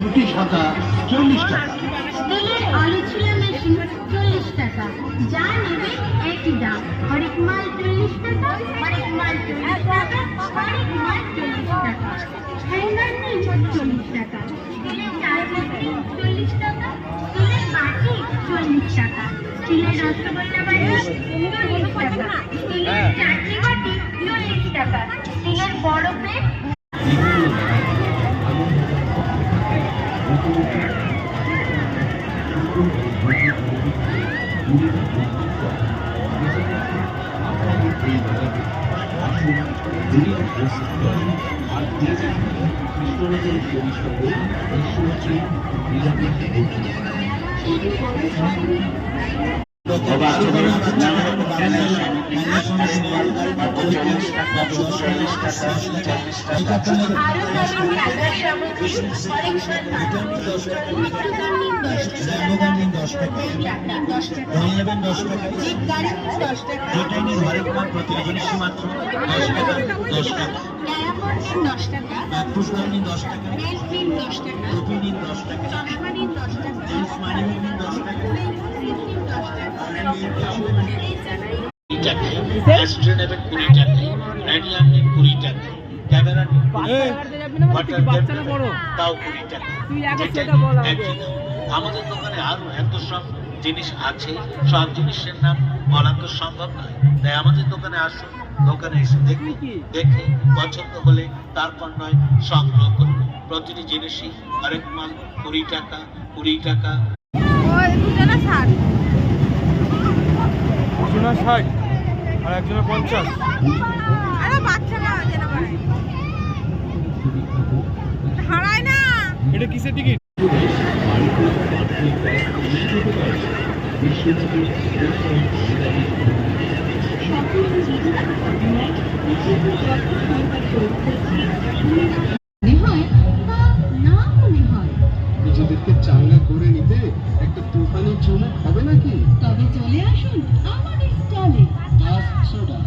রুটি সাদা চল্লিশ টাকা। স্টিলের আলু ছিলা মেশিন চল্লিশ টাকা। যা নেবে একই দাম। হরেক মাল চল্লিশ টাকা, হরেক মাল চল্লিশ টাকা, হরেক মাল চল্লিশ টাকা। হ্যাঙ্গার নিন চল্লিশ টাকা। স্টিলের চার চল্লিশ টাকা, স্টিলের বাটি চল্লিশ টাকা। স্টিলের রসগোল্লা বাটি চল্লিশ টাকা। স্টিলের চাটনি বাটি চল্লিশ টাকা। স্টিলের বড় প্লেট আরও নবীন খেলনার সামগ্রী অনেক সন্ধান মিত্রদান নিন দশ টাকা। দশ টাকা দশ টাকা। দশ টাকা টাকা নেবেন কুড়ি টাকা রেডিয়াম নিন কুড়ি টাকা ক্যামেরা তাও কুড়ি টাকা। আমাদের দোকানে আরও এত সব জিনিস আছে সব জিনিসের নাম বলা তো সম্ভব নয় তাই আমাদের দোকানে আসুন দোকানে এসে দেখুন দেখে পছন্দ হলে তারপর নয় সংগ্রহ করুন প্রতিটি জিনিসই আরেক মাল কুড়ি টাকা কুড়ি টাকা ষাট আর একজনের পঞ্চাশ। আরে বাচ্চা না যেন পারে হারায় না। এটা কিসের টিকিট? নিজেদেরকে চাঙ্গা করে নিতে একটা তুফানি চুমুক হবে নাকি? তবে চলে আসুন আমাদের দাস সোডা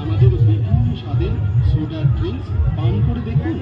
আমাদের বিভিন্ন স্বাদের সোডা ড্রিঙ্কস পান করে দেখুন।